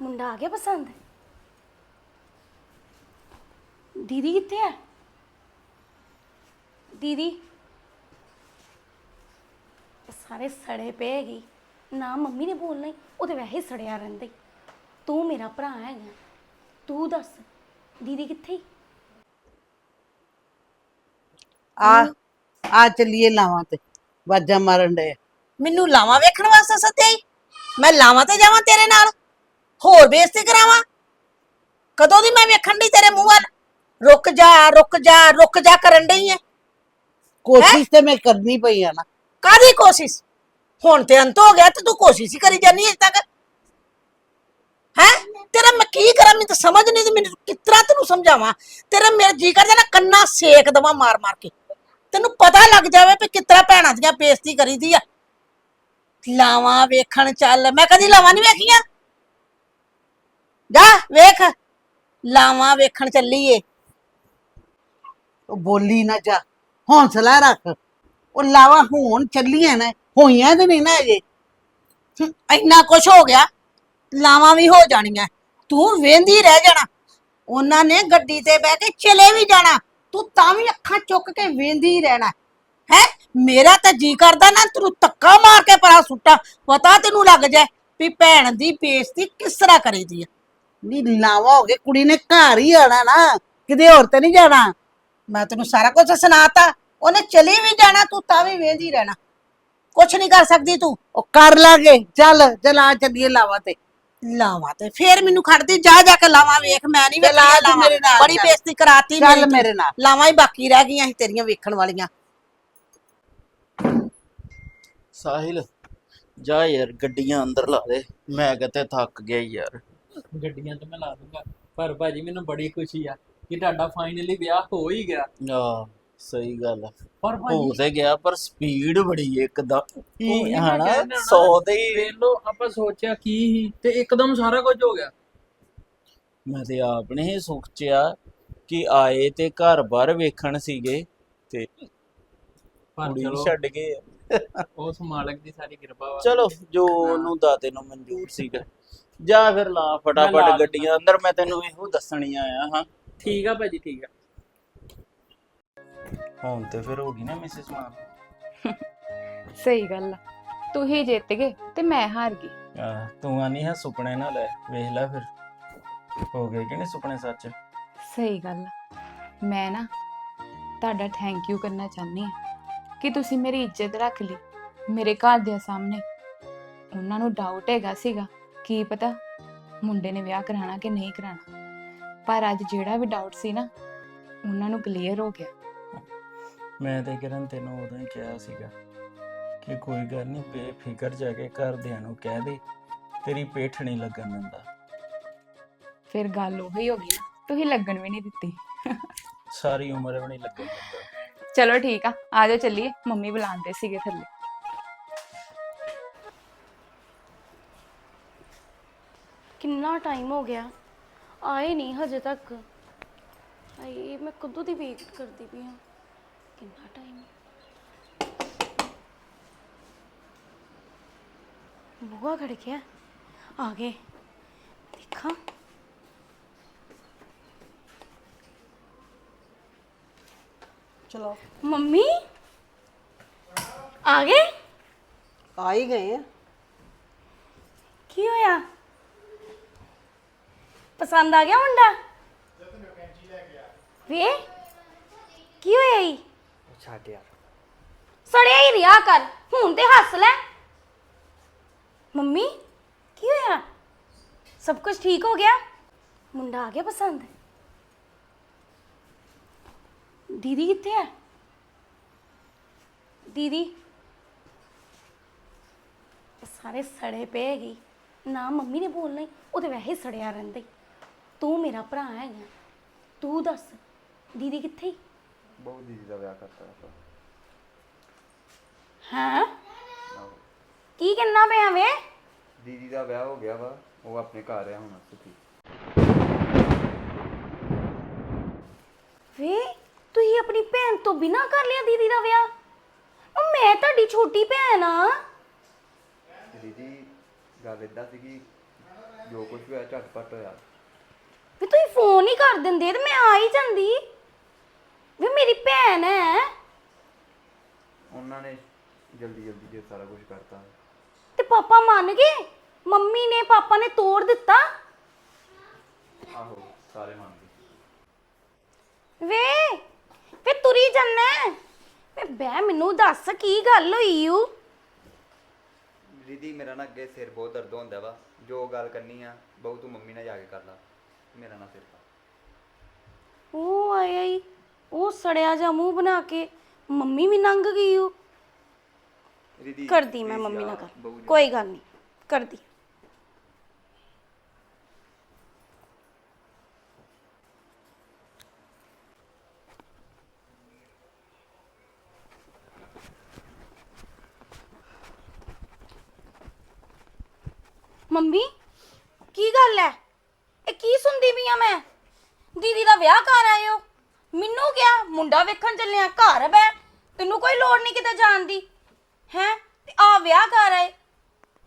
ਮੁੰਡਾ ਆ ਗਿਆ ਪਸੰਦ? ਦੀਦੀ ਕਿੱਥੇ ਹੈ ਦੀਦੀ? ਇਹ ਸਾਰੇ ਸੜੇ ਪਏ ਹੈਗੀ। ਨਾ ਮੰਮੀ ਨੇ ਬੋਲਣਾ ਹੀ ਉਹ ਤੇ ਵੈਸੇ ਹੀ ਸੜਿਆ ਰਹਿੰਦਾ। ਈ। ਤੂੰ ਮੇਰਾ ਭਰਾ ਹੈਗਾ। ਤੂੰ ਦੱਸ ਦੀਦੀ ਕਿੱਥੇ ਈ? ਆ ਆ ਚੱਲੀਏ ਲਾਵਾਂ ਤੇ। ਵਾਜਾਂ ਮਾਰਨ ਦੇ ਮੈਨੂੰ ਲਾਵਾਂ ਵੇਖਣ ਵਾਸਤੇ ਸੱਦਿਆ ਈ? ਮੈਂ ਲਾਵਾਂ ਤੇ ਜਾਵਾਂ ਤੇਰੇ ਨਾਲ? ਹੋਰ ਬੇਇੱਜ਼ਤੀ ਕਰਾਵਾਂ? ਕਦੋਂ ਦੀ ਮੈਂ ਵੇਖਣ ਦੀ ਤੇਰੇ ਮੂੰਹ ਵੱਲ? ਰੁਕ ਜਾ ਰੁਕ ਜਾ ਰੁਕ ਜਾ ਕਰਨ ਡਈ ਐ। ਕੋਸ਼ਿਸ਼ ਤੇ ਮੈਂ ਕਰਨੀ ਪਈ ਆ ਨਾ। ਕਾਦੀ ਕੋਸ਼ਿਸ਼? ਹੁਣ ਤੇ ਅੰਤ ਹੋ ਗਿਆ ਤੇ ਤੂੰ ਕੋਸ਼ਿਸ਼ ਹੀ ਕਰੀ ਜਾਨੀ ਅਜੇ ਤੱਕ। ਹੈ? ਤੇਰਾ ਮੈਂ ਕੀ ਕਰਾਂ? ਮੈਨੂੰ ਤਾਂ ਸਮਝ ਨਹੀਂ ਤੇ ਮੈਨੂੰ ਕਿਸ ਤਰ੍ਹਾਂ ਤੈਨੂੰ ਸਮਝਾਵਾਂ? ਤੇਰਾ ਮੇਰਾ ਜੀ ਕਰਦਾ ਨਾ ਕੰਨਾ ਸੇਕ ਦਵਾ ਮਾਰ ਮਾਰ ਕੇ। ਤੈਨੂੰ ਪਤਾ ਲੱਗ ਜਾਵੇ ਵੀ ਕਿਸ ਤਰ੍ਹਾਂ ਭੈਣਾਂ ਦੀਆਂ ਬੇਇੱਜ਼ਤੀ ਕਰੀਦੀ ਆ। ਲਾਵਾਂ ਵੇਖਣ ਚੱਲ। ਮੈਂ ਕਦੀ ਲਾਵਾਂ ਨਹੀਂ ਵੇਖੀਆਂ? ਜਾ ਵੇਖ। ਲਾਵਾਂ ਵੇਖਣ ਚੱਲੀਏ। ਉਹ ਬੋਲੀ ਨਾ ਜਾ ਹੌਂਸਲਾ ਰੱਖ। ਉਹ ਲਾਵਾਂ ਹੋਣ ਚੱਲੀਆਂ ਨਾ ਹੋਈਆਂ ਤੇ ਨਹੀਂ ਨਾ ਅਜੇ। ਹਮ, ਇੰਨਾ ਕੁਛ ਹੋ ਗਿਆ ਲਾਵਾਂ ਵੀ ਹੋ ਜਾਣੀਆਂ। ਤੂੰ ਵੇਂਦੀ ਰਹਿ ਜਾਣਾ। ਉਹਨਾਂ ਨੇ ਗੱਡੀ ਤੇ ਬਹਿ ਕੇ ਚਲੇ ਵੀ ਜਾਣਾ। ਤੂੰ ਤਾਂ ਵੀ ਅੱਖਾਂ ਚੁੱਕ ਕੇ ਵੇਂਦੀ ਰਹਿਣਾ। ਹੈ ਮੇਰਾ ਤਾਂ ਜੀ ਕਰਦਾ ਨਾ ਤੈਨੂੰ ਧੱਕਾ ਮਾਰ ਕੇ ਪਰਾਂ ਸੁੱਟਾਂ। ਪਤਾ ਤੈਨੂੰ ਲੱਗ ਜਾਏ ਵੀ ਭੈਣ ਦੀ ਬੇਇੱਜ਼ਤੀ ਕਿਸ ਤਰ੍ਹਾਂ ਕਰੀਦੀ ਆ। ਨਹੀਂ ਲਾਵਾ ਹੋ ਗਏ ਕੁੜੀ ਨੇ ਘਰ ਹੀ ਆਣਾ ਨਾ ਕਿਤੇ ਹੋਰ ਤੇ ਨਹੀਂ ਜਾਣਾ। ਮੈਂ ਤੈਨੂੰ ਸਾਰਾ ਕੁਝ ਸੁਣਾਤਾ ਉਹਨੇ ਚਲੀ ਵੀ ਜਾਣਾ ਤੂੰ ਤਾਂ ਵੀ ਵੇਂਦੀ ਰਹਿਣਾ। ਕੁਛ ਨਹੀਂ ਕਰ ਸਕਦੀ ਤੂੰ ਉਹ ਕਰ ਲਾਂਗੇ ਚੱਲ ਚਲਾ ਚੱਲੀਏ ਲਾਵਾਂ ਤੇ। ਲਾਵਾਂ ਤੇ ਫੇਰ ਮੈਨੂੰ ਖੜਦੀ ਜਾ ਜਾ ਕੇ ਲਾਵਾਂ ਵੇਖ ਮੈਂ ਨਹੀਂ ਚੱਲ ਆ ਤੂੰ ਮੇਰੇ ਨਾਲ ਬੜੀ ਚੱਲ। ਬੇਇੱਜ਼ਤੀ ਕਰਾਤੀ ਚੱਲ ਮੇਰੀ ਤੂੰ। ਮੇਰੇ ਨਾਲ। ਲਾਵਾਂ ਹੀ ਬਾਕੀ ਰਹਿ ਗਈਆਂ ਸੀ ਤੇਰੀਆਂ ਵੇਖਣ ਵਾਲੀਆਂ। ਸਾਹਿਲ ਜਾ ਯਾਰ ਗੱਡੀਆਂ ਅੰਦਰ ਲਾ ਦੇ। ਮੈਂ ਕਿਤੇ ਥੱਕ ਗਿਆ ਯਾਰ। ਗੱਡੀਆਂ ਤੇ ਮੈਂ ਲਾ ਦੂੰਗਾ ਪਰ ਭਾਜੀ ਮੈਨੂੰ ਬੜੀ ਖੁਸ਼ੀ ਆ ਕਿ ਤੁਹਾਡਾ ਫਾਈਨਲੀ ਵਿਆਹ ਹੋ ਹੀ ਗਿਆ ਆ ਸਹੀ ਗੱਲ ਆ। ਪਰ ਹੋ ਭਾਜੀ ਤੇ ਗਿਆ ਪਰ ਸਪੀਡ ਬੜੀ ਇੱਕਦਮ ਹੀ ਮੈਂ ਹਨਾ ਕਹਿਣ ਡਿਆ ਨਾ। 100 ਦੇ ਹੀ ਵੇਖ ਲਓ ਆਪਾਂ ਸੋਚਿਆ ਕੀ ਸੀ ਤੇ ਇੱਕਦਮ ਸਾਰਾ ਕੁਝ ਹੋ ਗਿਆ ਮੈਂ ਤੇ ਆਪ ਨੇ ਹੀ ਸੋਚਿਆ ਕਿ ਆਏ ਤੇ ਘਰ-ਬਾਰ ਵੇਖਣ ਸੀਗੇ ਤੇ ਪਰ ਕੁੜੀ ਚਲੋ ਛੱਡ ਗਏ ਆ। ਉਸ ਮਾਲਕ ਦੀ ਸਾਰੀ ਕਿਰਪਾ ਵਾ ਚਲੋ ਜੋ ਉਹਨੂੰ ਦਾਤੇ ਨੂੰ ਮਨਜ਼ੂਰ ਸੀਗਾ ਜਾ ਫਿਰ ਲਾ ਲਾ ਫਟਾਫਟ। ਗੱਡੀਆਂ ਅੰਦਰ ਮੈਂ ਤੈਨੂੰ ਇਹੋ ਦੱਸਣੀ ਆਇਆ ਹਾਂ। ਠੀਕ ਆ ਭਾਜੀ ਠੀਕ ਆ। ਹੁਣ ਤੇ ਫਿਰ ਹੋ ਗਈ ਨਾ ਮਿਸਿਸ ਮਾਨ ਸਹੀ ਗੱਲ ਆ। ਤੂੰ ਹੀ ਜਿੱਤ ਗਏ ਤੇ ਮੈਂ ਹਾਰ ਗਈ। ਆਹ, ਤੂੰ ਆਨੀ ਹੈ ਸੁਪਨੇ ਨਾ ਲੈ ਵੇਖ ਲੈ ਫਿਰ। ਹੋ ਗਏ ਕਿ ਨਹੀਂ ਸੁਪਨੇ ਸੱਚ? ਸਹੀ ਗੱਲ ਆ। ਮੈਂ ਨਾ ਤੁਹਾਡਾ ਥੈਂਕ ਯੂ ਕਰਨਾ ਚਾਹੁੰਦੀ ਹਾਂ ਕਿ ਤੁਸੀਂ ਮੇਰੀ ਇੱਜ਼ਤ ਰੱਖ ਲਈ। ਮੇਰੇ ਘਰ ਦੇ ਸਾਹਮਣੇ। ਉਹਨਾਂ ਨੂੰ ਡਾਊਟ ਹੈਗਾ ਸੀਗਾ ਕੀ ਪਤਾ ਮੁੰਡੇ ਨੇ ਵਿਆਹ ਕਰਾਣਾ ਕਿ ਨਹੀਂ ਕਰਾਣਾ ਪਰ ਅੱਜ ਜਿਹੜਾ ਵੀ ਡਾਊਟ ਸੀ ਨਾ ਉਹਨਾਂ ਨੂੰ ਕਲੀਅਰ ਹੋ ਗਿਆ। ਮੈਂ ਤੇ ਕਿਰਨ ਤੈਨੂੰ ਉਦੋਂ ਹੀ ਕਿਹਾ ਸੀਗਾ ਕਿ ਕੋਈ ਗੱਲ ਨਹੀਂ ਬੇਫਿਕਰ ਜਾ ਕੇ ਘਰਦਿਆਂ ਨੂੰ ਕਹਿ ਦੇ ਤੇਰੀ ਪੇਠ ਨਹੀਂ ਲੱਗਣ ਦਿੰਦਾ। ਫਿਰ ਗੱਲ ਉਹੀ ਹੋ ਗਈ ਤੁਸੀਂ ਲੱਗਣ ਵੀ ਨਹੀਂ ਦਿੱਤੀ। ਸਾਰੀ ਉਮਰ ਵੀ ਨਹੀਂ ਲੱਗਣ ਦਿੰਦਾ। ਚਲੋ ਠੀਕ ਆ ਆ ਜਾਓ ਚੱਲੀਏ ਮੰਮੀ ਬੁਲਾਉਂਦੇ ਸੀਗੇ ਥੱਲੇ। ਟਾਈਮ ਹੋ ਗਿਆ ਆਏ ਨਹੀਂ ਹਜੇ ਤੱਕ ਆਏ ਮੈਂ ਕਦੋਂ ਦੀ ਵੇਟ ਕਰਦੀ ਪਈ ਹਾਂ ਕਿੰਨਾ ਟਾਈਮ ਬੁਆ ਖੜ ਗਿਆ ਆ ਗਏ ਦੇਖਾਂ ਚਲੋ ਮੰਮੀ ਆ ਗਏ ਆ ਹੀ ਗਏ ਆ ਕੀ ਹੋਇਆ ਪਸੰਦ ਆ ਗਿਆ ਮੁੰਡਾ? ਵੇ ਕੀ ਹੋਇਆ ਈ? ਛੱਡ ਯਾਰ। ਸੜਿਆ ਹੀ ਰਿਹਾ ਕਰ ਹੁਣ ਤੇ ਹੱਸ ਲੈ। ਮੰਮੀ ਕੀ ਹੋਇਆ? ਸਭ ਕੁਝ ਠੀਕ ਹੋ ਗਿਆ? ਮੁੰਡਾ ਆ ਗਿਆ ਪਸੰਦ? ਦੀਦੀ ਕਿੱਥੇ ਹੈ ਦੀਦੀ? ਇਹ ਸਾਰੇ ਸੜੇ ਪਏ ਹੈਗੀ। ਨਾ ਮੰਮੀ ਨੇ ਬੋਲਣਾ ਈ, ਉਹ ਤੇ ਵੈਸੇ ਹੀ ਸੜਿਆ ਰਹਿੰਦਾ ਈ। ਤੂੰ ਮੇਰਾ ਭਰਾ ਹੈਗਾ ਤੂੰ ਦੱਸ ਦੀਦੀ ਕਿੱਥੇ? ਬਹੁਤ ਦੀਦੀ ਦਾ ਵਿਆਹ ਕਰਤਾ ਆਪਾਂ। ਹੈਂ? ਕੀ ਕਰਨਾ ਪਿਆ ਵੇ ਦੀਦੀ ਦਾ ਵਿਆਹ ਹੋ ਗਿਆ ਵਾ ਉਹ ਆਪਣੇ ਘਰ ਆ ਹੁਣ ਸੁਖੀ ਵੇ ਤੁਸੀਂ ਆਪਣੀ ਭੈਣ ਤੋਂ ਬਿਨਾ ਕਰ ਲਿਆ ਦੀਦੀ ਦਾ ਵਿਆਹ? ਉਹ ਮੈਂ ਤੁਹਾਡੀ ਛੋਟੀ ਭੈਣ ਆ। ਤੇ ਦੀਦੀ ਗੱਲ ਇਦਾਂ ਸੀਗੀ ਜੋ ਕੁਝ ਵੀ ਹੋਇਆ ਝਟਪਟ ਹੋਇਆ। ਵੀ ਤੁਸੀਂ ਫੋਨ ਹੀ ਕਰ ਦਿੰਦੇ ਤੇ ਮੈਂ ਆ ਹੀ ਜਾਂਦੀ। ਵੀ ਮੇਰੀ ਭੈਣ ਹੈ ਉਹਨਾਂ ਨੇ ਜਲਦੀ ਜਲਦੀ ਜੇ ਸਾਰਾ ਕੁਝ ਕਰਤਾ। ਤੇ ਪਾਪਾ ਮੰਨ ਗਏ? ਮੰਮੀ ਨੇ ਪਾਪਾ ਨੇ ਤੋੜ ਦਿੱਤਾ? ਆਹੋ ਸਾਰੇ ਮੰਨ ਗਏ। ਵੇ ਵੇ ਤੁਰੀ ਜੰਨਾ ਵੇ ਬੈ ਮੈਨੂੰ ਦੱਸ ਕੀ ਗੱਲ ਹੋਈ ਊ? ਦੀਦੀ ਮੇਰਾ ਨਾ ਅੱਗੇ ਸਿਰ ਬਹੁਤ ਦਰਦ ਹੁੰਦਾ ਵਾ। ਜੋ ਗੱਲ ਕਰਨੀ ਆ ਬਹੁ ਤੂੰ ਮੰਮੀ ਨਾਲ ਜਾ ਕੇ ਕਰ ਲਾ। ਮੇਰਾ ਨਾ ਸਿਰ ਖਾ ਉਹ ਆਇਆ ਉਹ ਸੜਿਆ ਜਾ ਮੂੰਹ ਬਣਾ ਕੇ ਮੰਮੀ ਵੀ ਲੰਘ ਗਈ ਦੀਦੀ ਕਰਦੀ ਮੈਂ ਮੰਮੀ ਨਾਲ ਗੱਲ। ਬਹੂ ਜੀ। ਕੋਈ ਗੱਲ ਨਹੀਂ ਕਰਦੀ। ਮੰਮੀ ਕੀ ਗੱਲ ਹੈ ਕੀ ਸੁਣਦੀ ਪਈ ਆ ਮੈਂ? ਦੀਦੀ ਦਾ ਵਿਆਹ ਕਰ ਆਏ ਹੋ। ਮੈਨੂੰ ਕਿਹਾ ਮੁੰਡਾ ਵੇਖਣ ਚੱਲੇ ਘਰ ਬੈ। ਤੈਨੂੰ ਕੋਈ ਲੋੜ ਨਹੀਂ ਕਿਤੇ ਜਾਣ ਦੀ। ਹੈ? ਤੇ ਆ ਵਿਆਹ ਕਰ ਆਏ।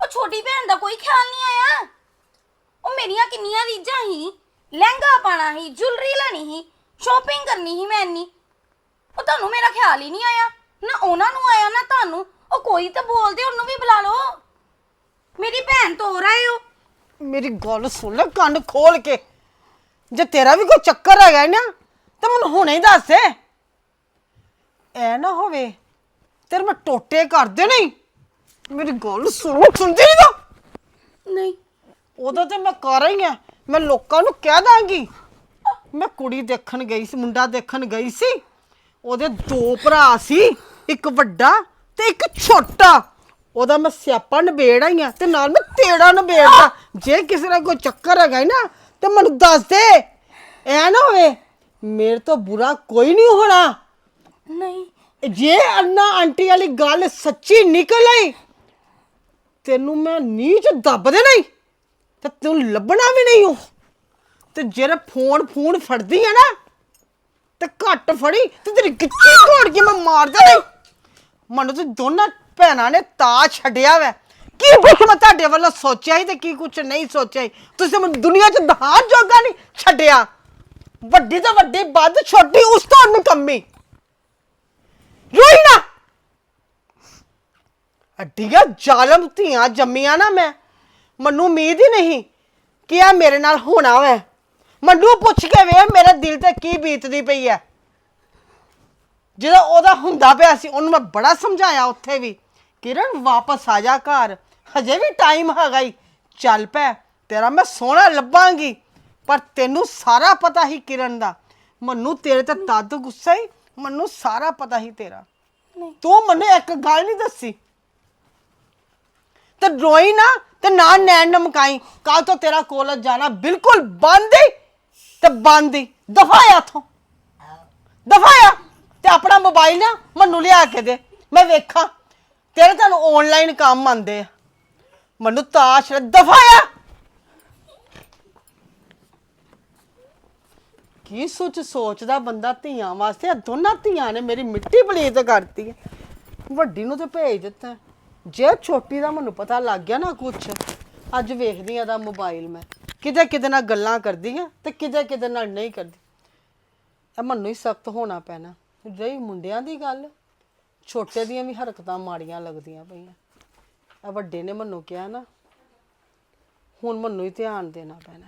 ਉਹ ਛੋਟੀ ਭੈਣ ਦਾ ਕੋਈ ਖਿਆਲ ਨਹੀਂ ਆਇਆ। ਉਹ ਮੇਰੀਆਂ ਕਿੰਨੀਆਂ ਰੀਝਾਂ ਹੀ ਲਹਿੰਗਾ ਪਾਣਾ ਸੀ, ਜੁਲਰੀ ਲੈਣੀ ਸੀ ਸ਼ਾਪਿੰਗ ਕਰਨੀ ਸੀ ਮੈਂ ਇੰਨੀ। ਉਹ ਤੁਹਾਨੂੰ ਮੇਰਾ ਖਿਆਲ ਹੀ ਨਹੀਂ ਆਇਆ। ਨਾ ਉਹਨਾਂ ਨੂੰ ਆਇਆ, ਨਾ ਤੁਹਾਨੂੰ। ਉਹ ਕੋਈ ਤਾਂ ਬੋਲਦੇ, ਉਹਨੂੰ ਵੀ ਬੁਲਾ ਲਓ। ਮੇਰੀ ਭੈਣ ਤੋਂ ਹੋ ਰਹੇ ਹੋ। ਮੇਰੀ ਗੱਲ ਸੁਣ ਲੈ ਕੰਨ ਖੋਲ ਕੇ। ਜੇ ਤੇਰਾ ਵੀ ਕੋਈ ਚੱਕਰ ਹੈਗਾ ਨਾ ਤਾਂ ਮੈਨੂੰ ਹੁਣੇ ਹੀ ਦੱਸ ਐ ਨਾ ਹੋਵੇ ਤੇਰੇ ਮੈਂ ਟੋਟੇ ਕਰਦੇ ਨਹੀਂ। ਮੇਰੀ ਗੱਲ ਸੁਣ ਸੁਣਦੀ ਨਹੀਂ ਤੂੰ? ਨਹੀਂ। ਉਦੋਂ ਤੇ ਮੈਂ ਕਰ ਰਹੀ ਆ ਮੈਂ ਲੋਕਾਂ ਨੂੰ ਕਹਿ ਦਾਂਗੀ। ਮੈਂ ਕੁੜੀ ਦੇਖਣ ਗਈ ਸੀ ਮੁੰਡਾ ਦੇਖਣ ਗਈ ਸੀ। ਉਹਦੇ ਦੋ ਭਰਾ ਸੀ ਇੱਕ ਵੱਡਾ ਤੇ ਇੱਕ ਛੋਟਾ। ਉਹਦਾ ਮੈਂ ਸਿਆਪਾ ਨਿਬੇੜ ਆਈ ਆ ਤੇ ਨਾਲ ਮੈਂ ਤੇੜਾ ਨਿਬੇੜਦਾ। ਜੇ ਕਿਸੇ ਦਾ ਕੋਈ ਚੱਕਰ ਹੈਗਾ ਨਾ ਤੇ ਮੈਨੂੰ ਦੱਸ ਦੇ। ਐ ਨਾ ਹੋਵੇ ਮੇਰੇ ਤੋਂ ਬੁਰਾ ਕੋਈ ਨਹੀਂ ਹੋਣਾ। ਨਹੀਂ। ਜੇ ਅੰਨਾ ਆਂਟੀ ਵਾਲੀ ਗੱਲ ਸੱਚੀ ਨਿਕਲ ਆਈ ਤੈਨੂੰ ਮੈਂ ਨੀਚ ਦੱਬ ਦੇਣਾ ਈ ਤੇ ਤੂੰ ਲੱਭਣਾ ਵੀ ਨਹੀਂ ਹੋ ਤੇ ਜਿਹੜੇ ਫੋਨ ਫੋਨ ਫੜਦੀ ਆ ਨਾ ਤੇ ਘੱਟ ਫੜੀ ਤੇ ਤੇਰੀ ਗਿੱਚੀ ਘੋੜ ਕੇ ਮੈਂ ਮਾਰ ਦੇਣਾ ਈ। ਮੈਨੂੰ ਤੇ ਦੋਨਾਂ ਭੈਣਾਂ ਨੇ ਤਾ ਛੱਡਿਆ ਵੈ। ਕੀ ਕੁਛ ਮੈਂ ਤੁਹਾਡੇ ਵੱਲੋਂ ਸੋਚਿਆ ਹੀ ਤੇ ਕੀ ਕੁਛ ਨਹੀਂ ਸੋਚਿਆ ਈ। ਤੁਸੀਂ ਮੈਨੂੰ ਦੁਨੀਆ 'ਚ ਦਹਾਂ ਜੋਗਾ ਨਹੀਂ ਛੱਡਿਆ। ਵੱਡੀ ਤੋਂ ਵੱਡੀ ਵੱਧ ਛੋਟੀ ਉਸ ਤੋਂ ਨਿਕੰਮੀ ਰੋਈ ਨਾ। ਅੱਡੀਆਂ ਜ਼ਾਲਮ ਧੀਆਂ ਜੰਮੀਆਂ ਨਾ ਮੈਂ। ਮੈਨੂੰ ਉਮੀਦ ਹੀ ਨਹੀਂ ਕਿ ਇਹ ਮੇਰੇ ਨਾਲ ਹੋਣਾ ਵੈ। ਮੈਨੂੰ ਪੁੱਛ ਕੇ ਵੇ ਮੇਰੇ ਦਿਲ ਤੇ ਕੀ ਬੀਤਦੀ ਪਈ ਹੈ ਜਦੋਂ ਉਹਦਾ ਹੁੰਦਾ ਪਿਆ ਸੀ, ਉਹਨੂੰ ਮੈਂ ਬੜਾ ਸਮਝਾਇਆ ਉੱਥੇ ਵੀ। ਕਿਰਨ ਵਾਪਸ ਆ ਜਾ ਘਰ। ਹਜੇ ਵੀ ਟਾਈਮ ਹੈਗਾ ਈ। ਚੱਲ ਪੈ ਤੇਰਾ ਮੈਂ ਸੋਹਣਾ ਲੱਭਾਂਗੀ। ਪਰ ਤੈਨੂੰ ਸਾਰਾ ਪਤਾ ਹੀ ਕਿਰਨ ਦਾ। ਮੈਨੂੰ ਤੇਰੇ ਤੇ ਤਦ ਗੁੱਸਾ ਹੀ ਮੈਨੂੰ ਸਾਰਾ ਪਤਾ ਹੀ ਤੇਰਾ। ਤੂੰ ਮੈਨੂੰ ਇੱਕ ਗੱਲ ਨਹੀਂ ਦੱਸੀ। ਤੇ ਰੋਈ ਨਾ ਤੇ ਨਾ ਨੈਣ ਨਮਕਾਈ। ਕੱਲ ਤੋਂ ਤੇਰਾ ਕਾਲਜ ਜਾਣਾ ਬਿਲਕੁਲ ਬੰਦ ਹੀ ਤੇ ਬੰਦ ਹੀ ਦਫਾਇਆ ਥੋਂ ਦਫਾਇਆ ਤੇ ਆਪਣਾ ਮੋਬਾਈਲ ਨਾ ਮੈਨੂੰ ਲਿਆ ਕੇ ਦੇ। ਮੈਂ ਵੇਖਾਂ। ਤੇਰੇ ਤੁਹਾਨੂੰ ਆਨਲਾਈਨ ਕੰਮ ਆਉਂਦੇ ਆ, ਮੈਨੂੰ ਤਾਸ਼ ਦਫਾਇਆ ਕੀ ਸੋਚ ਸੋਚਦਾ ਬੰਦਾ ਧੀਆਂ ਵਾਸਤੇ? ਆਹ ਦੋਨਾਂ ਧੀਆਂ ਨੇ ਮੇਰੀ ਮਿੱਟੀ ਪਲੀਤ ਕਰਤੀ ਹੈ। ਵੱਡੀ ਨੂੰ ਤੇ ਭੇਜ ਦਿੱਤਾ। ਜੇ ਛੋਟੀ ਦਾ ਮੈਨੂੰ ਪਤਾ ਲੱਗ ਗਿਆ ਨਾ ਕੁਛ, ਅੱਜ ਵੇਖਦੀ ਆ ਦਾ ਮੋਬਾਈਲ ਮੈਂ। ਕਿਤੇ ਕਿਤੇ ਨਾਲ ਗੱਲਾਂ ਕਰਦੀ ਆ ਤੇ ਕਿਤੇ ਕਿਤੇ ਨਾਲ ਨਹੀਂ ਕਰਦੀ। ਇਹ ਮੈਨੂੰ ਹੀ ਸਖਤ ਹੋਣਾ ਪੈਣਾ। ਰਹੀ ਮੁੰਡਿਆਂ ਦੀ ਗੱਲ। ਛੋਟੇ ਦੀਆਂ ਵੀ ਹਰਕਤਾਂ ਮਾੜੀਆਂ ਲੱਗਦੀਆਂ ਪਈਆਂ। ਇਹ ਵੱਡੇ ਨੇ ਮੈਨੂੰ ਕਿਹਾ ਨਾ, ਹੁਣ ਮੈਨੂੰ ਹੀ ਧਿਆਨ ਦੇਣਾ ਪੈਣਾ।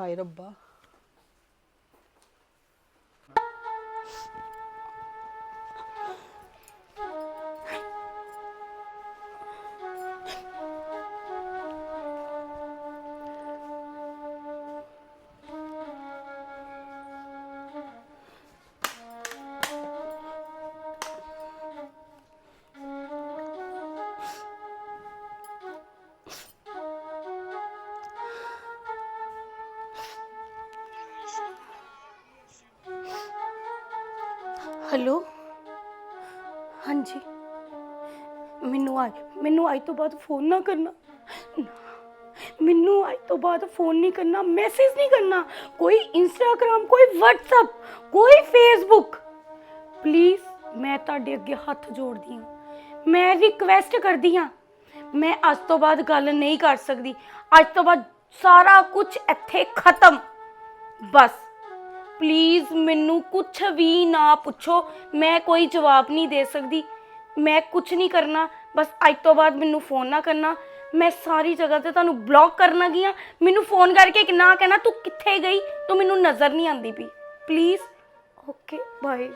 ਹਾਏ ਰੱਬਾ। ਹੈਲੋ? ਹਾਂਜੀ। ਮੈਨੂੰ ਅੱਜ ਮੈਨੂੰ ਅੱਜ ਤੋਂ ਬਾਅਦ ਫੋਨ ਨਾ ਕਰਨਾ। ਮੈਨੂੰ ਅੱਜ ਤੋਂ ਬਾਅਦ ਫੋਨ ਨਹੀਂ ਕਰਨਾ ਮੈਸੇਜ ਨਹੀਂ ਕਰਨਾ। ਕੋਈ ਇੰਸਟਾਗ੍ਰam ਕੋਈ WhatsApp, ਕੋਈ ਫੇਸਬੁੱਕ ਪਲੀਜ਼ ਮੈਂ ਤੁਹਾਡੇ ਅੱਗੇ ਹੱਥ ਜੋੜਦੀ ਹਾਂ। ਮੈਂ ਰਿਕਵੈਸਟ ਕਰਦੀ ਹਾਂ। ਮੈਂ ਅੱਜ ਤੋਂ ਬਾਅਦ ਗੱਲ ਨਹੀਂ ਕਰ ਸਕਦੀ। ਅੱਜ ਤੋਂ ਬਾਅਦ ਸਾਰਾ ਕੁਝ ਇੱਥੇ ਖਤਮ। ਬਸ। ਪਲੀਜ਼ ਮੈਨੂੰ ਕੁਝ ਵੀ ਨਾ ਪੁੱਛੋ। ਮੈਂ ਕੋਈ ਜਵਾਬ ਨਹੀਂ ਦੇ ਸਕਦੀ। ਮੈਂ ਕੁਝ ਨਹੀਂ ਕਰਨਾ। ਬਸ ਅੱਜ ਤੋਂ ਬਾਅਦ ਮੈਨੂੰ ਫੋਨ ਨਾ ਕਰਨਾ। ਮੈਂ ਸਾਰੀ ਜਗ੍ਹਾ ਤੇ ਤੁਹਾਨੂੰ ਬਲੌਕ ਕਰਨਾ ਲੱਗੀ ਆ? ਮੈਨੂੰ ਫੋਨ ਕਰਕੇ ਇੱਕ ਨਾ ਕਹਿਣਾ, ਤੂੰ ਕਿੱਥੇ ਗਈ? ਤੂੰ ਮੈਨੂੰ ਨਜ਼ਰ ਨਹੀਂ ਆਂਦੀ ਪਈ। ਪਲੀਜ਼ ਓਕੇ ਬਾਏ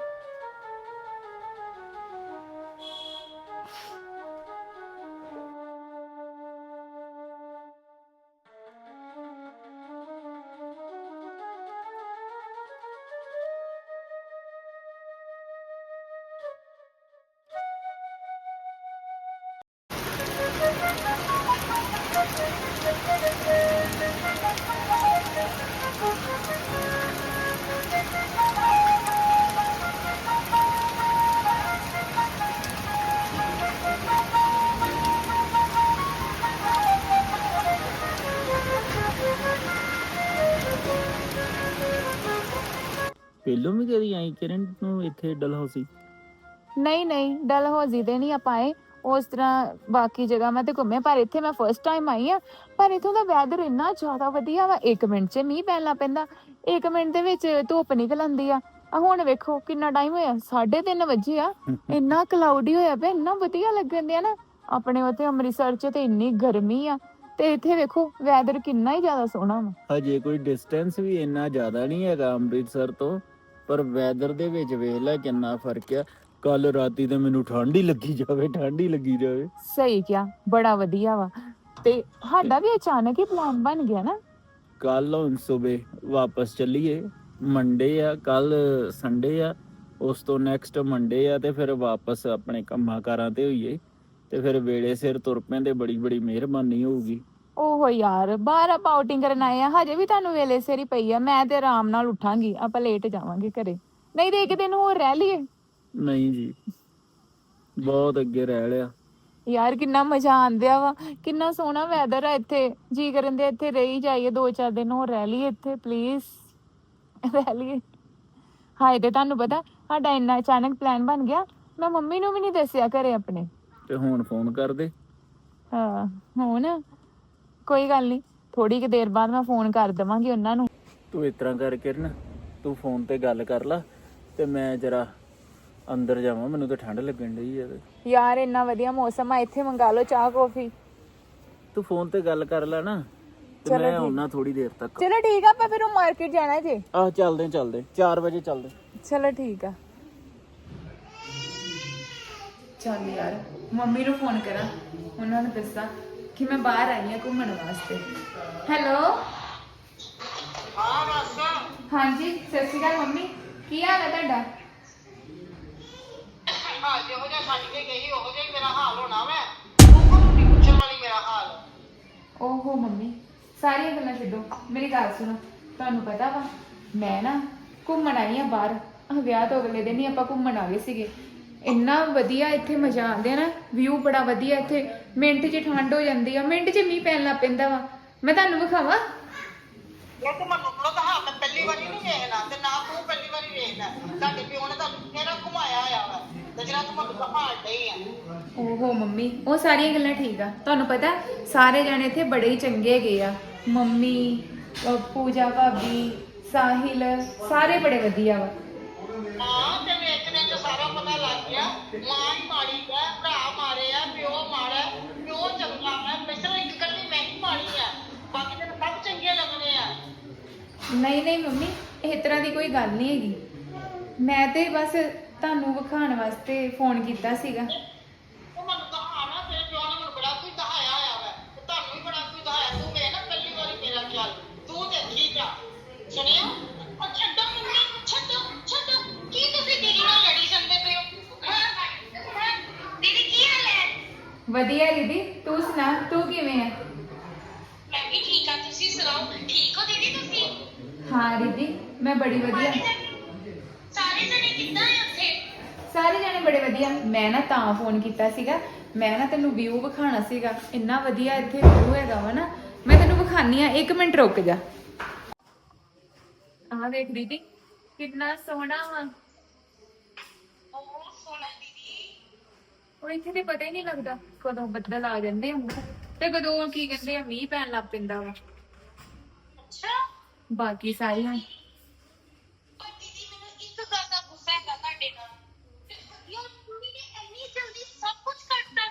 ਕਿਰਨ ਨੂੰ ਇੱਥੇ ਡਲ ਹੌਸੀ ਨਹੀਂ ਨਹੀਂ ਡਲਹੌਜ਼ੀ ਦੇ ਨਹੀਂ ਆਪਾਂ ਆਏ। ਉਸ ਤਰ੍ਹਾਂ ਬਾਕੀ ਜਗ੍ਹਾ ਮੈਂ ਤੇ ਘੁੰਮੇ ਪਰ ਇੱਥੇ ਮੈਂ ਫਸਟ ਟਾਈਮ ਆਈ ਆ ਪਰ ਇਥੋਂ ਦਾ ਵੈਦਰ ਇੰਨਾ ਜ਼ਿਆਦਾ ਵਧੀਆ ਵਾ 1 ਮਿੰਟ 'ਚ ਮੀਂਹ ਪੈਣ ਲੱਗ ਪੈਂਦਾ। 1 ਮਿੰਟ ਦੇ ਵਿੱਚ ਧੁੱਪ ਨਿਕਲ ਆਉਂਦੀ ਆ। ਆ ਹੁਣ ਵੇਖੋ ਕਿੰਨਾ ਟਾਈਮ ਹੋਇਆ 3:30 ਵਜੇ ਆ। ਇੰਨਾ ਕਲਾਉਡੀ ਹੋਇਆ ਪਿਆ ਇੰਨਾ ਵਧੀਆ ਲੱਗਣ ਡਿਆ ਨਾ। ਆਪਣੇ ਉੱਥੇ ਅੰਮ੍ਰਿਤਸਰ 'ਚ ਤੇ ਇੰਨੀ ਗਰਮੀ ਆ। ਤੇ ਇੱਥੇ ਵੇਖੋ ਵੈਦਰ ਕਿੰਨਾ ਹੀ ਜ਼ਿਆਦਾ ਸੋਹਣਾ ਵਾ। ਹਜੇ ਕੋਈ ਡਿਸਟੈਂਸ ਵੀ ਇੰਨਾ ਜ਼ਿਆਦਾ ਨਹੀਂ ਹੈਗਾ ਅੰਮ੍ਰਿਤਸਰ ਤੋਂ। ਪਰ ਵੈਦਰ ਦੇ ਵਿੱਚ ਵੇਖ ਲੈ ਕਿੰਨਾ ਫ਼ਰਕ ਆ। ਕੱਲ ਰਾਤੀ ਤੇ ਮੈਨੂੰ ਠੰਡ ਹੀ ਲੱਗੀ ਜਾਵੇ ਠੰਡ ਹੀ ਲੱਗੀ ਜਾਵੇ। ਸਹੀ ਕਿਹਾ ਬੜਾ ਵਧੀਆ ਵਾ। ਤੇ ਸਾਡਾ ਵੀ ਅਚਾਨਕ ਹੀ ਪਲਾਨ ਬਣ ਗਿਆ ਨਾ। ਕੱਲ ਹੁਣ ਸਵੇਰੇ ਵਾਪਸ ਚੱਲੀਏ। ਮੰਡੇ ਆ ਕੱਲ ਸੰਡੇ ਆ ਉਸ ਤੋਂ ਨੈਕਸਟ ਮੰਡੇ ਆ ਤੇ ਫਿਰ ਵਾਪਸ ਆਪਣੇ ਕੰਮਾਂ ਕਾਰਾਂ ਤੇ ਹੋਈਏ। ਤੇ ਫਿਰ ਵੇਲੇ ਸਿਰ ਤੁਰ ਪੈਂਦੇ ਬੜੀ ਬੜੀ ਮਿਹਰਬਾਨੀ ਹੋਊਗੀ। ਓਹੋ ਯਾਰ ਬਾਹਰ ਆਪਾਂ ਆਊਟਿੰਗ ਕਰਨ ਆਏ ਆ ਹਜੇ ਵੀ ਤੁਹਾਨੂੰ ਵੇਲੇ ਸਿਰ ਹੀ ਪਈ ਆ ਮੈਂ ਤੇ ਆਰਾਮ ਨਾਲ ਉਠਾਂਗੀ ਆਪਾਂ ਲੇਟ ਜਾਵਾਂਗੇ ਘਰੇ। ਨਹੀਂ ਤੇ ਇੱਕ ਦਿਨ ਹੋਰ ਰਹਿ ਲਈਏ। ਨਹੀਂ ਜੀ ਬਹੁਤ ਅੱਗੇ ਰਹਿ ਲਿਆ। ਯਾਰ ਕਿੰਨਾ ਮਜ਼ਾ ਆਂਦਿਆ ਵਾ ਕਿੰਨਾ ਸੋਹਣਾ ਵੈਦਰ ਆ ਇੱਥੇ ਜੀ ਕਰਨ ਦੇ ਇੱਥੇ ਰਹੀ ਜਾਈਏ ਦੋ ਚਾਰ ਦਿਨ ਹੋਰ ਰਹਿ ਲਈਏ ਇੱਥੇ ਪਲੀਜ਼ ਰਹਿ ਲਈਏ। ਹਾਏ ਤੇ ਤੁਹਾਨੂੰ ਪਤਾ ਸਾਡਾ ਇੰਨਾ ਅਚਾਨਕ ਪਲਾਨ ਬਣ ਗਿਆ ਮੈਂ ਮੰਮੀ ਨੂੰ ਵੀ ਨਹੀਂ ਦੱਸਿਆ ਘਰੇ ਆਪਣੇ। ਤੇ ਹੁਣ ਫੋਨ ਕਰ ਦੇ। ਹਾਂ ਹੁਣ? ਕੋਈ ਗੱਲ ਨਹੀਂ ਥੋੜੀ ਕਿ ਦੇਰ ਬਾਅਦ ਮੈਂ ਫੋਨ ਕਰ ਦੇਵਾਂਗੀ ਉਹਨਾਂ ਨੂੰ। ਤੂੰ ਇਸ ਤਰ੍ਹਾਂ ਕਰ ਕਿਰਨ ਤੂੰ ਫੋਨ ਤੇ ਗੱਲ ਕਰ ਲਾ ਤੇ ਮੈਂ ਜਰਾ ਅੰਦਰ ਜਾਵਾਂ ਮੈਨੂੰ ਤਾਂ ਠੰਡ ਲੱਗਣ ਡਈ ਆ। ਯਾਰ ਇੰਨਾ ਵਧੀਆ ਮੌਸਮ ਆ ਇੱਥੇ ਮੰਗਾ ਲਓ ਚਾਹ ਕੌਫੀ ਤੂੰ ਫੋਨ ਤੇ ਗੱਲ ਕਰ ਲੈ ਨਾ ਤੇ ਚਲੋ ਮੈਂ ਠੀਕ। ਆਉਣਾ ਥੋੜੀ ਦੇਰ ਤੱਕ। ਚਲੋ ਠੀਕ ਆ ਆਪਾਂ ਫਿਰ ਉਹ ਮਾਰਕੀਟ ਜਾਣਾ ਜੇ। ਆਹ ਚੱਲਦੇ ਚੱਲਦੇ 4 ਵਜੇ ਚੱਲਦੇ ਚਲੋ ਠੀਕ ਆ। ਚੱਲ ਯਾਰ ਮੰਮੀ ਨੂੰ ਫੋਨ ਕਰਾਂ ਉਹਨਾਂ ਨੂੰ ਦੱਸਾਂ। ਕਿ ਮੈਂ ਬਾਹਰ ਆਈ ਹਾਂ ਘੁੰਮਣ ਵਾਸਤੇ। ਹੈਲੋ ਹਾਂ ਦੱਸ ਹਾਂਜੀ ਸਤਿ ਸ਼੍ਰੀ ਅਕਾਲ ਮੰਮੀ। ਕੀ ਹਾਲ ਹੈ ਤੁਹਾਡਾ? ਹਾਂ ਜਿਹੋ ਜਿਹਾ ਛੱਡ ਕੇ ਗਈ ਉਹੋ ਜਿਹਾ ਹੀ ਮੇਰਾ ਹਾਲ ਹੋਣਾ ਵੈ। ਤੂੰ ਕੋਲ ਨਹੀਂ ਪੁੱਛਣ ਵਾਲੀ ਮੇਰਾ ਹਾਲ। ਓਹੋ ਮੰਮੀ ਸਾਰੀਆਂ ਗੱਲਾਂ ਛੱਡੋ। ਮੇਰੀ ਗੱਲ ਸੁਣੋ ਤੁਹਾਨੂੰ ਪਤਾ ਵਾ ਮੈਂ ਨਾ ਘੁੰਮਣ ਆਈ ਆ ਬਾਹਰ। ਆਹ ਵਿਆਹ ਤੋਂ ਅਗਲੇ ਦਿਨ ਹੀ ਆਪਾਂ ਘੁੰਮਣ ਆ ਗਏ ਸੀਗੇ। ਇੰਨਾ ਵਧੀਆ ਇੱਥੇ ਮਜ਼ਾ ਆਉਂਦਾ ਨਾ ਵਿਊ ਬੜਾ ਵਧੀਆ ਇੱਥੇ। ਮਿੰਟ 'ਚ ਠੰਡ ਹੋ ਜਾਂਦੀ ਆ ਮਿੰਟ 'ਚ ਮੀਂਹ ਪੈਣ ਲੱਗ ਪੈਂਦਾ ਵਾ। ਮੈਂ ਤੁਹਾਨੂੰ ਵਿਖਾਵਾਂ। ਇਹ ਤੂੰ ਮੈਨੂੰ ਕੋਲ ਤਾਂ ਹਾਂ ਮੈਂ ਪਹਿਲੀ ਵਾਰੀ ਨਹੀਂ ਵੇਖਣਾ ਤੇ ਨਾ ਤੂੰ ਪਹਿਲੀ ਵਾਰੀ ਵੇਖਣਾ ਤੁਹਾਡੇ ਪਿਓ ਨੇ ਤਾਂ ਕਿਹੜਾ ਘੁਮਾਇਆ ਹੋਇਆ ਵਾ ਤੇ ਜਿਹੜਾ ਤੂੰ ਮੈਨੂੰ ਦਿਖਾਣ ਡਈ ਆ। ਓਹੋ ਮੰਮੀ ਉਹ ਸਾਰੀਆਂ ਗੱਲਾਂ ਠੀਕ ਆ। ਤੁਹਾਨੂੰ ਪਤਾ ਸਾਰੇ ਜਾਣੇ ਇੱਥੇ ਬੜੇ ਹੀ ਚੰਗੇ ਹੈਗੇ ਆ। ਮੰਮੀ ਅਹ ਪੂਜਾ ਭਾਬੀ ਸਾਹਿਲ ਸਾਰੇ ਬੜੇ ਵਧੀਆ ਵਾ। ਹਾਂ ਤੇ ਪਤਾ ਲੱਗ ਗਿਆ, ਮਾਂ ਹੀ ਮਾੜੀ ਹੈ ਭਰਾ ਮਾਰੇ ਆ ਪਿਓ ਮਾੜਾ ਪਿਓ ਚੰਗਾ ਹੈ। ਮਿਸਰ ਇੱਕ ਕੱਲੀ ਮੈਂ ਹੀ ਮਾੜੀ ਆ ਬਾਕੀ ਤੈਨੂੰ ਸਭ ਚੰਗੇ ਲੱਗਣੇ ਆ। ਨਹੀਂ ਨਹੀਂ ਮੰਮੀ, ਇਹ ਤਰ੍ਹਾਂ ਦੀ ਕੋਈ ਗੱਲ ਨਹੀਂ ਹੈਗੀ। ਮੈਂ ਤੇ ਬਸ ਤੁਹਾਨੂੰ ਵਿਖਾਉਣ ਵਾਸਤੇ ਫੋਨ ਕੀਤਾ ਸੀਗਾ ਉਹ ਮੈਨੂੰ ਕਹਾਣਾ ਤੇਰੇ ਪਿਓ ਨੇ ਮੈਨੂੰ ਬੜਾ ਕੁਝ ਦਿਖਾਇਆ ਹੋਇਆ ਵਾ ਤੇ ਤੁਹਾਨੂੰ ਵੀ ਬੜਾ ਕੁਝ ਦਿਖਾਇਆ ਤੂੰ ਵੇਖ ਨਾ ਪਹਿਲੀ ਵਾਰੀ ਮੇਰਾ ਖਿਆਲ ਤੂੰ ਦੇਖੀ ਜਾ ਸੁਣਿਆ ਉਹ ਛੱਡੋ ਮੰਮੀ ਛੱਡੋ ਛੱਡੋ ਕੀ ਤੁਸੀਂ ਦੀਦੀ ਨਾਲ ਲੜੀ ਜਾਂਦੇ ਪਏ ਹੋ ਹਾਂ ਹਾਂ ਦੀਦੀ ਕੀ ਹਾਲ ਹੈ ਵਧੀਆ ਦੀਦੀ ਤੂੰ ਸੁਣਾ ਤੂੰ ਕਿਵੇਂ ਆ? ਮੈਂ ਵੀ ਠੀਕ ਆ ਤੁਸੀਂ ਸੁਣਾਓ ਠੀਕ ਹੋ ਦੀਦੀ ਤੁਸੀਂ? ਹਾਂ ਦੀਦੀ ਮੈਂ ਬੜੀ ਵਧੀਆ। ਸਾਰੇ ਜਣੇ ਕਿੱਦਾਂ ਆ ਉੱਥੇ? ਸਾਰੇ ਜਾਣੇ ਬੜੇ ਵਧੀਆ। ਮੈਂ ਨਾ ਤਾਂ ਫੋਨ ਕੀਤਾ ਸੀਗਾ। ਮੈਂ ਨਾ ਤੈਨੂੰ ਵਿਊ ਵਿਖਾਣਾ ਸੀਗਾ। ਇੰਨਾ ਵਧੀਆ ਇੱਥੇ ਵਿਊ ਹੈਗਾ ਵਾ ਨਾ। ਮੈਂ ਤੈਨੂੰ ਵਿਖਾਨੀ ਆ 1 ਮਿੰਟ ਰੁਕ ਜਾ। ਆਹ ਦੇਖ ਦੀਦੀ ਕਿੰਨਾ ਸੋਹਣਾ ਵਾ। ਉਹ ਇੱਥੇ ਤੇ ਪਤਾ ਹੀ ਨਹੀਂ ਲੱਗਦਾ ਕਦੋਂ ਬੱਦਲ ਆ ਜਾਂਦੇ ਹੁੰਦੇ ਤੇ ਕਦੋਂ ਕੀ ਕਹਿੰਦੇ ਆ ਮੀਂਹ ਪੈਣ ਲੱਗ ਪੈਂਦਾ ਵਾ। ਅੱਛਾ। ਬਾਕੀ ਸਾਰੀਆਂ। ਪਰ ਦੀਦੀ ਮੈਨੂੰ ਇੱਕ ਗੱਲ ਦਾ ਗੁੱਸਾ ਹੈਗਾ ਤੁਹਾਡੇ ਨਾਲ। ਯਾਰ ਕੁੜੀ ਨੇ ਇੰਨੀ ਜਲਦੀ ਸਭ ਕੁਝ ਕਰਤਾ।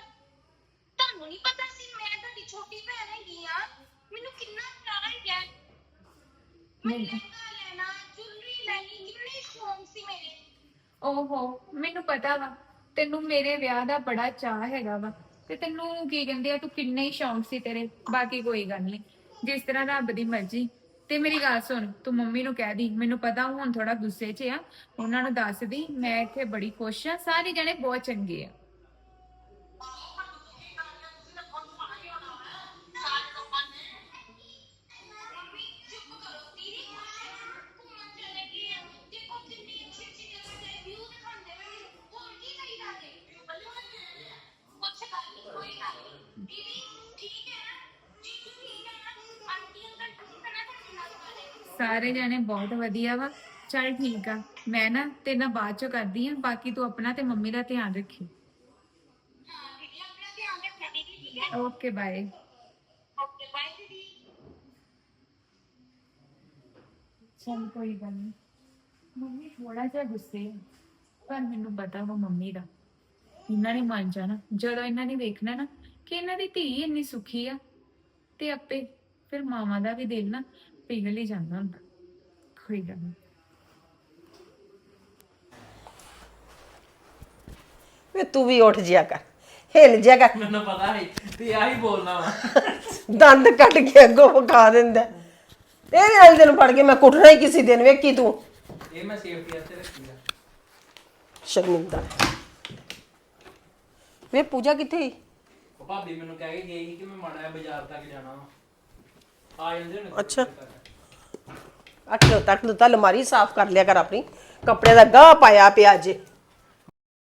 ਤੁਹਾਨੂੰ ਨਹੀਂ ਪਤਾ ਸੀ ਮੈਂ ਤੁਹਾਡੀ ਛੋਟੀ ਭੈਣ ਹੈਗੀ ਆ? ਮੈਨੂੰ ਕਿੰਨਾ ਪਿਆਰ ਹੈ ਮੈਂ ਨਹੀਂ। ਲਹਿੰਗਾ ਲੈਣਾ ਜੁਲਰੀ ਲੈਣੀ ਕਿੰਨੇ ਸ਼ੌਂਕ ਸੀ ਮੇਰੇ। ਓਹੋ ਮੈਨੂੰ ਪਤਾ ਵਾ। ਤੈਨੂੰ ਮੇਰੇ ਵਿਆਹ ਦਾ ਬੜਾ ਚਾਹ ਹੈਗਾ ਵਾ। ਤੇ ਤੈਨੂੰ ਕੀ ਕਹਿੰਦੇ ਆ, ਤੂੰ ਕਿੰਨੇ ਹੀ ਸ਼ੌਂਕ ਸੀ ਤੇਰੇ, ਬਾਕੀ ਕੋਈ ਗੱਲ ਨਹੀਂ। ਜਿਸ ਤਰ੍ਹਾਂ ਰੱਬ ਦੀ ਮਰਜ਼ੀ। ਤੇ ਮੇਰੀ ਗੱਲ ਸੁਣ, ਤੂੰ ਮੰਮੀ ਨੂੰ ਕਹਿ ਦੀ, ਮੈਨੂੰ ਪਤਾ ਹੁਣ ਥੋੜਾ ਗੁੱਸੇ 'ਚ ਆ। ਉਹਨਾਂ ਨੂੰ ਦੱਸ ਦੀ, ਮੈਂ ਇੱਥੇ ਬੜੀ ਖੁਸ਼ ਆ, ਸਾਰੇ ਜਣੇ ਬਹੁਤ ਚੰਗੇ ਆ। ਸਾਰੇ ਜਣੇ ਬਹੁਤ ਵਧੀਆ ਵਾ। ਚੱਲ ਠੀਕ ਆ। ਮੈਂ ਨਾ ਤੇਰੇ ਨਾਲ ਬਾਅਦ ਚੋਂ ਕਰਦੀ ਆ। ਬਾਕੀ ਤੂੰ ਆਪਣਾ ਤੇ ਮੰਮੀ ਦਾ ਧਿਆਨ ਰੱਖੀ। ਓਕੇ ਬਾਏ ਚਲ ਕੋਈ ਗੱਲ ਨਹੀਂ ਮੰਮੀ ਥੋੜਾ ਜਿਹਾ ਗੁੱਸੇ ਆ ਪਰ ਮੈਨੂੰ ਪਤਾ ਵਾ ਮੰਮੀ ਦਾ। ਇਹਨਾਂ ਨੇ ਮੰਨ ਜਾਣਾ ਜਦੋਂ ਇਹਨਾਂ ਨੇ ਵੇਖਣਾ ਨਾ ਕਿ ਇਹਨਾਂ ਦੀ ਧੀ ਇੰਨੀ ਸੁਖੀ ਆ ਤੇ ਆਪੇ ਫਿਰ ਮਾਵਾਂ ਦਾ ਵੀ ਦਿਲ ਨਾ ਪਿਘਲ ਹੀ ਜਾਂਦਾ ਹੁੰਦਾ। ਕੋਈ ਗੱਲ ਨਹੀਂ ਵੇ ਤੂੰ ਵੀ ਉੱਠ ਜਿਆ ਕਰ ਹਿਲ ਜਿਆ ਕਰ। ਮੈਨੂੰ ਪਤਾ ਹੈ ਤੇ ਆਹੀ ਬੋਲਣਾ ਵਾ। ਦੰਦ ਕੱਢ ਕੇ ਅੱਗੋਂ ਵਿਖਾ ਦਿੰਦਾ। ਤੇਰੇ ਵਾਲੇ ਦਿਨ ਫੜ ਕੇ ਮੈਂ ਕੁੱਟਣਾ ਹੀ ਕਿਸੇ ਦਿਨ ਵੇਖੀ ਤੂੰ। ਇਹ ਮੈਂ ਸੇਫਟੀ ਵਾਸਤੇ ਰੱਖੀ ਆ। ਸ਼ਰਮਿੰਦਾ। ਵੇ ਪੂਜਾ ਕਿੱਥੇ ਸੀ? ਉਹ ਭਾਬੀ ਮੈਨੂੰ ਕਹਿ ਕੇ ਗਈ ਸੀ ਕਿ ਮੈਂ ਮਾੜਾ ਜਿਹਾ ਬਾਜ਼ਾਰ ਤੱਕ ਜਾਣਾ ਵਾ। ਆ ਜਾਂਦੇ ਹੁਣ ਅੱਛਾ। ਅੱਠ ਤੱਕ ਤਾਂ ਅਲਮਾਰੀ ਸਾਫ਼ ਕਰ ਲਿਆ ਕਰ ਆਪਣੀ। ਕੱਪੜੇ ਦਾ ਗਾਹ ਪਾਇਆ ਪਿਆ ਜੇ